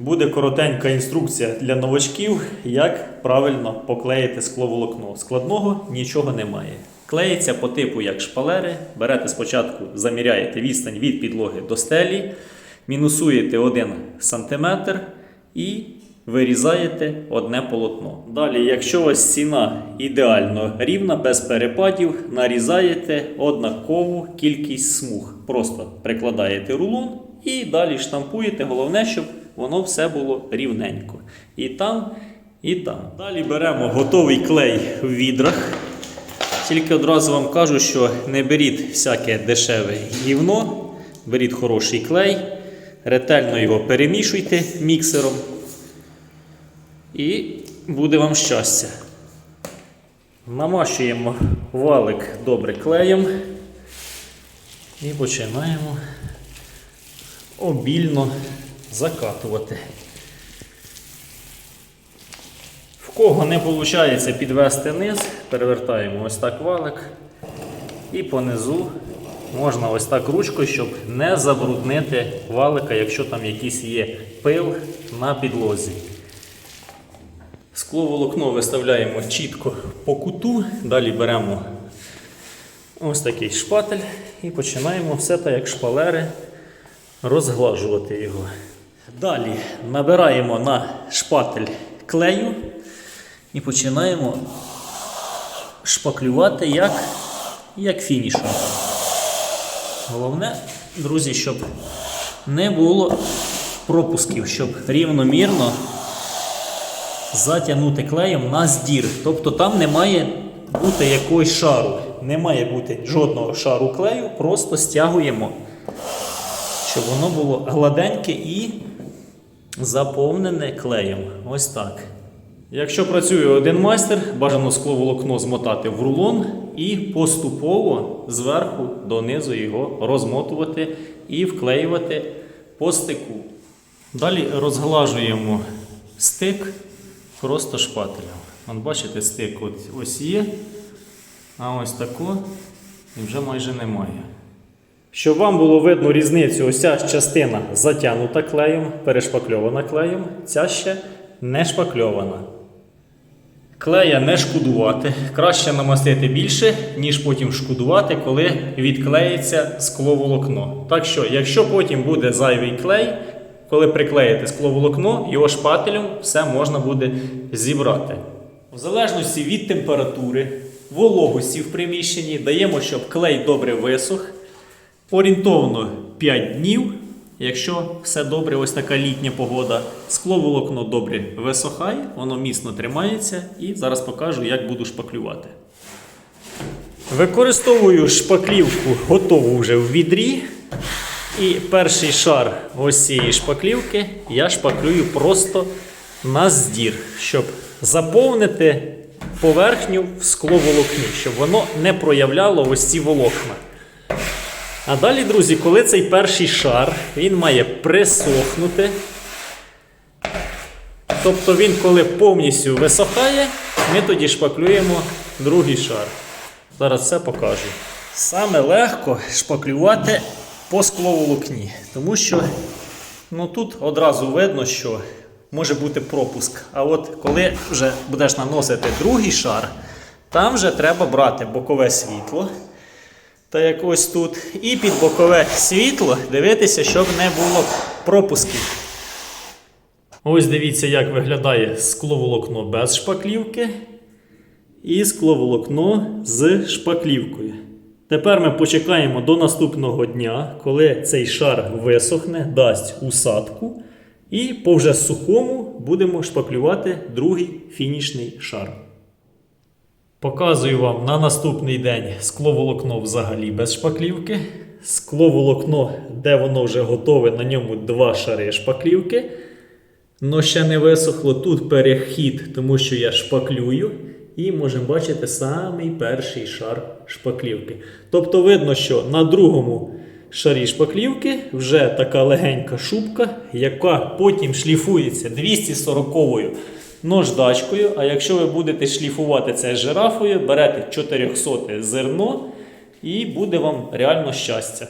Буде коротенька інструкція для новачків, як правильно поклеїти скловолокно. Складного нічого немає. Клеїться по типу як шпалери. Берете спочатку, заміряєте відстань від підлоги до стелі, мінусуєте 1 см і вирізаєте одне полотно. Далі, якщо у вас стіна ідеально рівна, без перепадів, нарізаєте однакову кількість смуг. Просто прикладаєте рулон і далі штампуєте. Головне, щоб воно все було рівненько. І там, і там. Далі беремо готовий клей в відрах. Тільки одразу вам кажу, що не беріть всяке дешеве гівно, беріть хороший клей, ретельно його перемішуйте міксером. І буде вам щастя. Намащуємо валик добре клеєм і починаємо обільно закатувати. В кого не виходить підвести низ, перевертаємо ось так валик і понизу можна ось так ручкою, щоб не забруднити валика, якщо там якийсь є пил на підлозі. Скловолокно виставляємо чітко по куту, далі беремо ось такий шпатель і починаємо все так, як шпалери, розглажувати його. Далі набираємо на шпатель клею і починаємо шпаклювати як, як фінішом. Головне, друзі, щоб не було пропусків, щоб рівномірно затягнути клеєм на здір. Тобто там не має бути якогось шару. Не має бути жодного шару клею, просто стягуємо, щоб воно було гладеньке і заповнене клеєм. Ось так. Якщо працює один майстер, бажано скловолокно змотати в рулон і поступово зверху донизу його розмотувати і вклеювати по стику. Далі розглажуємо стик просто шпателем. От бачите, стик от ось є, а ось тако і вже майже немає. Щоб вам було видно різницю, ось ця частина затягнута клеєм, перешпакльована клеєм, ця ще не шпакльована. Клея не шкодувати. Краще намастити більше, ніж потім шкодувати, коли відклеїться скловолокно. Так що, якщо потім буде зайвий клей, коли приклеїте скловолокно, його шпателем все можна буде зібрати. В залежності від температури, вологості в приміщенні даємо, щоб клей добре висох. Орієнтовно 5 днів. Якщо все добре, ось така літня погода, скловолокно добре висохає, воно міцно тримається і зараз покажу, як буду шпаклювати. Використовую шпаклівку готову вже в відрі. І перший шар ось цієї шпаклівки я шпаклюю просто на здір, щоб заповнити поверхню в скловолокні, щоб воно не проявляло ось ці волокна. А далі, друзі, коли цей перший шар він має присохнути. Тобто він, коли повністю висохає, ми тоді шпаклюємо другий шар. Зараз все покажу. Саме легко шпаклювати по скловолокні, тому що ну, тут одразу видно, що може бути пропуск. А от коли вже будеш наносити другий шар, там вже треба брати бокове світло. Та як ось тут. І під бокове світло дивитися, щоб не було пропусків. Ось дивіться, як виглядає скловолокно без шпаклівки. І скловолокно з шпаклівкою. Тепер ми почекаємо до наступного дня, коли цей шар висохне, дасть усадку. І по вже сухому будемо шпаклювати другий фінішний шар. Показую вам на наступний день скловолокно взагалі без шпаклівки. Скловолокно, де воно вже готове, на ньому два шари шпаклівки. Но ще не висохло тут перехід, тому що я шпаклюю. І можемо бачити самий перший шар шпаклівки. Тобто видно, що на другому шарі шпаклівки вже така легенька шубка, яка потім шліфується 240-ю наждачкою. А якщо ви будете шліфувати це жирафою, берете 400 зерно і буде вам реально щастя.